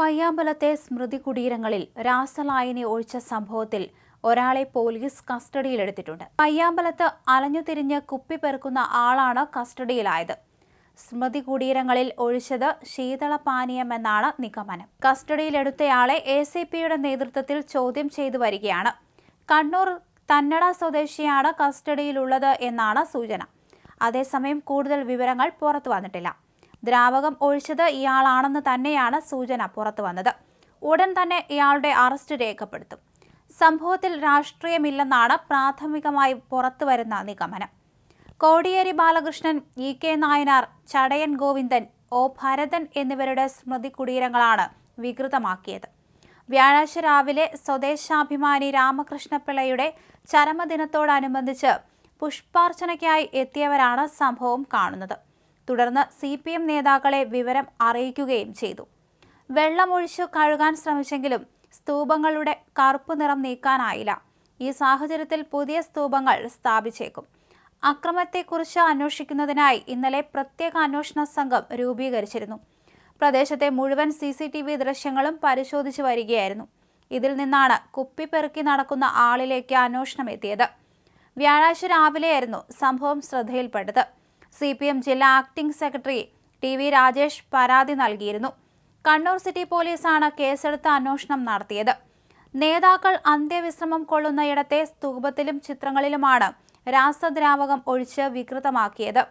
പയ്യാമ്പലത്തെ സ്മൃതി കുടീരങ്ങളിൽ രാസലായനി ഒഴിച്ച സംഭവത്തിൽ ഒരാളെ പോലീസ് കസ്റ്റഡിയിലെടുത്തിട്ടുണ്ട്. പയ്യാമ്പലത്ത് അലഞ്ഞുതിരിഞ്ഞ് കുപ്പി പെറുക്കുന്ന ആളാണ് കസ്റ്റഡിയിലായത്. സ്മൃതി കുടീരങ്ങളിൽ ഒഴിച്ചത് ശീതളപാനീയമെന്നാണ് നിഗമനം. കസ്റ്റഡിയിലെടുത്തയാളെ എ സി പിയുടെ നേതൃത്വത്തിൽ ചോദ്യം ചെയ്തു വരികയാണ്. കണ്ണൂർ തന്നട സ്വദേശിയാണ് കസ്റ്റഡിയിലുള്ളത് എന്നാണ് സൂചന. അതേസമയം കൂടുതൽ വിവരങ്ങൾ പുറത്തു വന്നിട്ടില്ല. ദ്രാവകം ഒഴിച്ചത് ഇയാളാണെന്ന് തന്നെയാണ് സൂചന പുറത്തു വന്നത്. ഉടൻ തന്നെ ഇയാളുടെ അറസ്റ്റ് രേഖപ്പെടുത്തും. സംഭവത്തിൽ രാഷ്ട്രീയമില്ലെന്നാണ് പ്രാഥമികമായി പുറത്തുവരുന്ന നിഗമനം. Kodiyeri Balakrishnan E K Nayanar Chadayan Govindan O Bharathan എന്നിവരുടെ സ്മൃതി കുടീരങ്ങളാണ് വികൃതമാക്കിയത്. വ്യാഴാഴ്ച രാവിലെ സ്വദേശാഭിമാനി രാമകൃഷ്ണപിള്ളയുടെ ചരമദിനത്തോടനുബന്ധിച്ച് പുഷ്പാർച്ചനയ്ക്കായി എത്തിയവരാണ് സംഭവം കാണുന്നത്. തുടർന്ന് സി പി എം നേതാക്കളെ വിവരം അറിയിക്കുകയും ചെയ്തു. വെള്ളമൊഴിച്ചു കഴുകാൻ ശ്രമിച്ചെങ്കിലും സ്തൂപങ്ങളുടെ കറുപ്പ് നിറം നീക്കാനായില്ല. ഈ സാഹചര്യത്തിൽ പുതിയ സ്തൂപങ്ങൾ സ്ഥാപിച്ചേക്കും. അക്രമത്തെക്കുറിച്ച് അന്വേഷിക്കുന്നതിനായി ഇന്നലെ പ്രത്യേക അന്വേഷണ സംഘം രൂപീകരിച്ചിരുന്നു. പ്രദേശത്തെ മുഴുവൻ സി സി ടി വി ദൃശ്യങ്ങളും പരിശോധിച്ചു വരികയായിരുന്നു. ഇതിൽ നിന്നാണ് കുപ്പിപ്പെറുക്കി നടക്കുന്ന ആളിലേക്ക് അന്വേഷണം എത്തിയത്. വ്യാഴാഴ്ച രാവിലെയായിരുന്നു സംഭവം ശ്രദ്ധയിൽപ്പെട്ടത്. സി പി എം ജില്ലാ acting secretary T V Rajesh പരാതി നൽകിയിരുന്നു. കണ്ണൂർ സിറ്റി പോലീസാണ് കേസെടുത്ത് അന്വേഷണം നടത്തിയത്. നേതാക്കൾ അന്ത്യവിശ്രമം കൊള്ളുന്നയിടത്തെ സ്തൂപത്തിലും ചിത്രങ്ങളിലുമാണ് രാസദ്രാവകം ഒഴിച്ച് വികൃതമാക്കിയത്.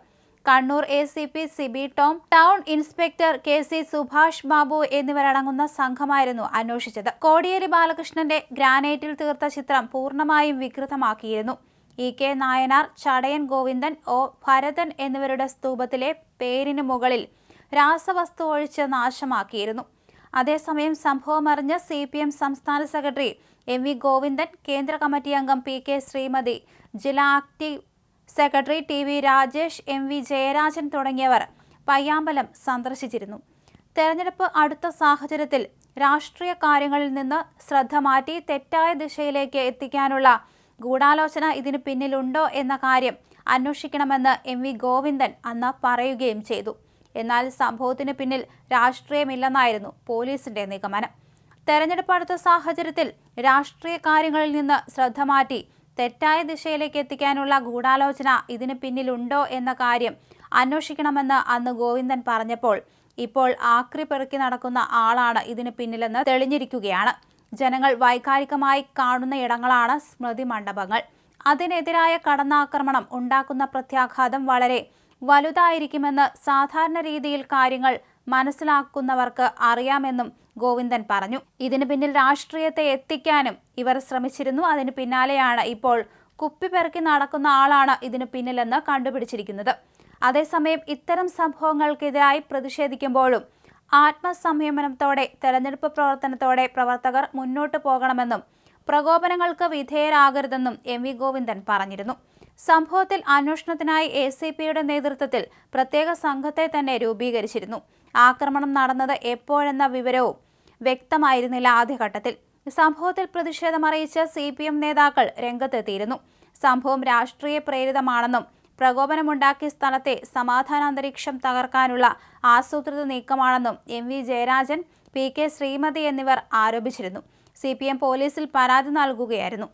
Kannur A C P Sibi Tom town inspector K C Subhash Babu എന്നിവരടങ്ങുന്ന സംഘമായിരുന്നു അന്വേഷിച്ചത്. കോടിയേരി ബാലകൃഷ്ണന്റെ ഗ്രാനൈറ്റിൽ തീർത്ത ചിത്രം പൂർണമായും വികൃതമാക്കിയിരുന്നു. E K Nayanar Chadayan Govindan O Bharathan എന്നിവരുടെ സ്തൂപത്തിലെ പേരിന് മുകളിൽ രാസവസ്തു ഒഴിച്ച് നാശമാക്കിയിരുന്നു. അതേസമയം സംഭവമറിഞ്ഞ് സി പി എം സംസ്ഥാന സെക്രട്ടറി എം വി ഗോവിന്ദൻ കേന്ദ്ര കമ്മിറ്റി അംഗം പി കെ ശ്രീമതി ജില്ലാ active secretary T V Rajesh M V Jayarajan തുടങ്ങിയവർ പയ്യാമ്പലം സന്ദർശിച്ചിരുന്നു. തെരഞ്ഞെടുപ്പ് അടുത്ത സാഹചര്യത്തിൽ രാഷ്ട്രീയ കാര്യങ്ങളിൽ നിന്ന് ശ്രദ്ധ മാറ്റി തെറ്റായ ദിശയിലേക്ക് എത്തിക്കാനുള്ള ഗൂഢാലോചന ഇതിന് പിന്നിലുണ്ടോ എന്ന കാര്യം അന്വേഷിക്കണമെന്ന് എം വി ഗോവിന്ദൻ അന്ന് പറയുകയും ചെയ്തു. എന്നാൽ സംഭവത്തിന് പിന്നിൽ രാഷ്ട്രീയമില്ലെന്നായിരുന്നു പോലീസിന്റെ നിഗമനം. തെരഞ്ഞെടുപ്പ് അടുത്ത സാഹചര്യത്തിൽ രാഷ്ട്രീയ കാര്യങ്ങളിൽ നിന്ന് ശ്രദ്ധ മാറ്റി തെറ്റായ ദിശയിലേക്ക് എത്തിക്കാനുള്ള ഗൂഢാലോചന ഇതിന് പിന്നിലുണ്ടോ എന്ന കാര്യം അന്വേഷിക്കണമെന്ന് അന്ന് ഗോവിന്ദൻ പറഞ്ഞപ്പോൾ ഇപ്പോൾ ആക്രി പെറുക്കി നടക്കുന്ന ആളാണ് ഇതിന് പിന്നിലെന്ന് തെളിഞ്ഞിരിക്കുകയാണ്. ജനങ്ങൾ വൈകാരികമായി കാണുന്ന ഇടങ്ങളാണ് സ്മൃതി മണ്ഡപങ്ങൾ. അതിനെതിരായ കടന്നാക്രമണം ഉണ്ടാക്കുന്ന പ്രത്യാഘാതം വളരെ വലുതായിരിക്കുമെന്ന് സാധാരണ രീതിയിൽ കാര്യങ്ങൾ മനസ്സിലാക്കുന്നവർക്ക് അറിയാമെന്നും ഗോവിന്ദൻ പറഞ്ഞു. ഇതിന് പിന്നിൽ രാഷ്ട്രീയത്തെ എത്തിക്കാനും ഇവർ ശ്രമിച്ചിരുന്നു. അതിന് പിന്നാലെയാണ് ഇപ്പോൾ കുപ്പി കുപ്പിപ്പെറുക്കി നടക്കുന്ന ആളാണ് ഇതിന് പിന്നിലെന്ന് കണ്ടുപിടിച്ചിരിക്കുന്നത്. അതേസമയം ഇത്തരം സംഭവങ്ങൾക്കെതിരായി പ്രതിഷേധിക്കുമ്പോഴും ആത്മസംയമനത്തോടെ തെരഞ്ഞെടുപ്പ് പ്രവർത്തനത്തോടെ പ്രവർത്തകർ മുന്നോട്ടു പോകണമെന്നും പ്രകോപനങ്ങൾക്ക് വിധേയരാകരുതെന്നും എം വി ഗോവിന്ദൻ പറഞ്ഞിരുന്നു. സംഭവത്തിൽ അന്വേഷണത്തിനായി എ സി പിയുടെ നേതൃത്വത്തിൽ പ്രത്യേക സംഘത്തെ തന്നെ രൂപീകരിച്ചിരുന്നു. ആക്രമണം നടന്നത് എപ്പോഴെന്ന വിവരവും വ്യക്തമായിരുന്നില്ല ആദ്യഘട്ടത്തിൽ. സംഭവത്തിൽ പ്രതിഷേധമറിയിച്ച് സി പി എം നേതാക്കൾ രംഗത്തെത്തിയിരുന്നു. സംഭവം രാഷ്ട്രീയ പ്രേരിതമാണെന്നും പ്രകോപനമുണ്ടാക്കിയ സ്ഥലത്തെ സമാധാനാന്തരീക്ഷം തകർക്കാനുള്ള ആസൂത്രിത നീക്കമാണെന്നും M V Jayarajan P K Sreemathi എന്നിവർ ആരോപിച്ചിരുന്നു. സി പി എം പോലീസിൽ പരാതി നൽകുകയായിരുന്നു.